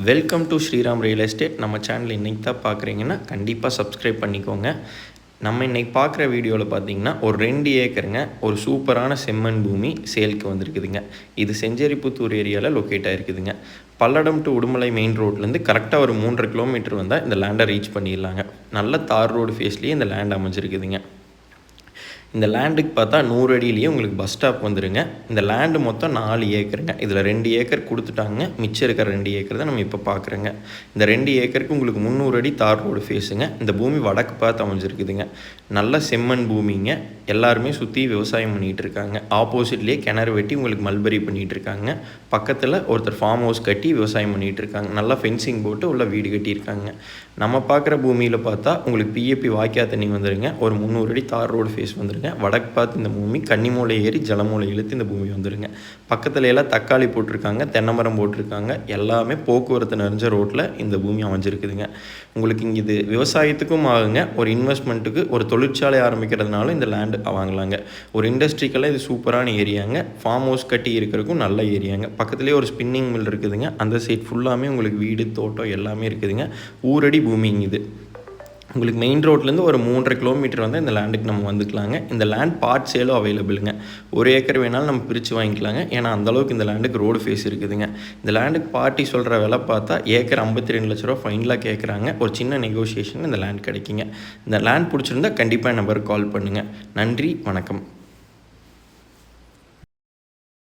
Welcome to Sriram real estate நம்ம channel இன்றைக்கி தான் பார்க்குறீங்கன்னா கண்டிப்பாக சப்ஸ்கிரைப் பண்ணிக்கோங்க. நம்ம இன்றைக்கி பார்க்குற வீடியோவில் பார்த்தீங்கன்னா ஒரு ரெண்டு ஏக்கருங்க ஒரு சூப்பரான செம்மண் பூமி சேலுக்கு வந்திருக்குதுங்க. இது செஞ்சேரிப்புத்தூர் ஏரியாவில் லொக்கேட் ஆகிருக்குதுங்க பல்லடம் டு உடுமலை மெயின் ரோட்லேருந்து கரெக்டாக ஒரு மூன்றரை கிலோமீட்டர் வந்தால் இந்த லேண்டை ரீச் பண்ணிடலாங்க. நல்ல தார் ரோடு ஃபேஸ்லேயே இந்த லேண்ட் அமைஞ்சிருக்குதுங்க. இந்த லேண்டுக்கு பார்த்தா நூறு அடியிலேயே உங்களுக்கு பஸ் ஸ்டாப் வந்துடுங்க இந்த லேண்டு மொத்தம் நாலு ஏக்கருங்க. இதில் ரெண்டு ஏக்கர் கொடுத்துட்டாங்க. மிச்சம் இருக்கிற ரெண்டு ஏக்கர் தான் நம்ம இப்போ பார்க்குறோங்க இந்த ரெண்டு ஏக்கருக்கு உங்களுக்கு முந்நூறு அடி தார் ரோடு ஃபேஸுங்க இந்த பூமி வடக்கு பார்த்து அமைஞ்சிருக்குதுங்க. நல்ல செம்மண் பூமிங்க. எல்லாருமே சுற்றி விவசாயம் பண்ணிகிட்டு இருக்காங்க. ஆப்போசிட்லேயே கிணறு வெட்டி உங்களுக்கு மல்பரி பண்ணிகிட்டு இருக்காங்க. பக்கத்தில் ஒருத்தர் ஃபார்ம் ஹவுஸ் கட்டி விவசாயம் பண்ணிகிட்டு இருக்காங்க. நல்லா ஃபென்சிங் போட்டு உள்ள வீடு கட்டியிருக்காங்க. நம்ம பார்க்குற பூமியில் பார்த்தா உங்களுக்கு பிஏபி வாய்க்கா தண்ணி வந்துருங்க. ஒரு முந்நூறு அடி தார் ரோடு ஃபேஸ் வந்துருங்க. வடக்கு பார்த்து இந்த பூமி கன்னிமூலை ஏறி ஜலமூலை இழுத்து இந்த பூமி வந்துடுங்க பக்கத்துல எல்லாம் தக்காளி போட்டிருக்காங்க தென்னை மரம் போட்டிருக்காங்க. எல்லாமே போக்குவரத்து நிறைஞ்ச ரோட்டில் இந்த பூமி அமைஞ்சிருக்குதுங்க. உங்களுக்கு இங்கே இது விவசாயத்துக்கும் ஆகுங்க. ஒரு இன்வெஸ்ட்மெண்ட்டுக்கு ஒரு தொழிற்சாலை ஆரம்பிக்கிறதுனால இந்த லேண்டு வாங்கலாங்க. ஒரு இண்டஸ்ட்ரிக்கெல்லாம் இது சூப்பரான ஏரியாங்க. ஃபார்ம் ஹவுஸ் கட்டி இருக்கிறதுக்கும் நல்ல ஏரியாங்க. பக்கத்துலேயே ஒரு ஸ்பின்னிங் மில் இருக்குதுங்க. அந்த சைட் ஃபுல்லாமே உங்களுக்கு வீடு தோட்டம் எல்லாமே இருக்குதுங்க. ஊரடி பூமிங்க இது. உங்களுக்கு மெயின் ரோட்லேருந்து ஒரு மூன்றரை கிலோமீட்டர் வந்து இந்த லேண்டுக்கு நம்ம வந்துக்கலாங்க. இந்த லேண்ட் பார்ட் சேலும் அவைலபிளுங்க ஒரு ஏக்கர் வேணாலும் நம்ம பிரித்து வாங்கிக்கலாங்க. ஏன்னா அந்தளவுக்கு இந்த லேண்டுக்கு ரோடு ஃபேஸ் இருக்குதுங்க. இந்த லேண்டுக்கு பார்ட்டி சொல்கிற விலை பார்த்தா ஏக்கர் ஐம்பத்தி ரெண்டு லட்ச ரூபா ஃபைனலாக கேட்குறாங்க ஒரு சின்ன நெகோசியேஷன் இந்த லேண்ட் கிடைக்குங்க. இந்த லேண்ட் பிடிச்சிருந்தா கண்டிப்பாக நம்பருக்கு கால் பண்ணுங்கள் நன்றி வணக்கம்.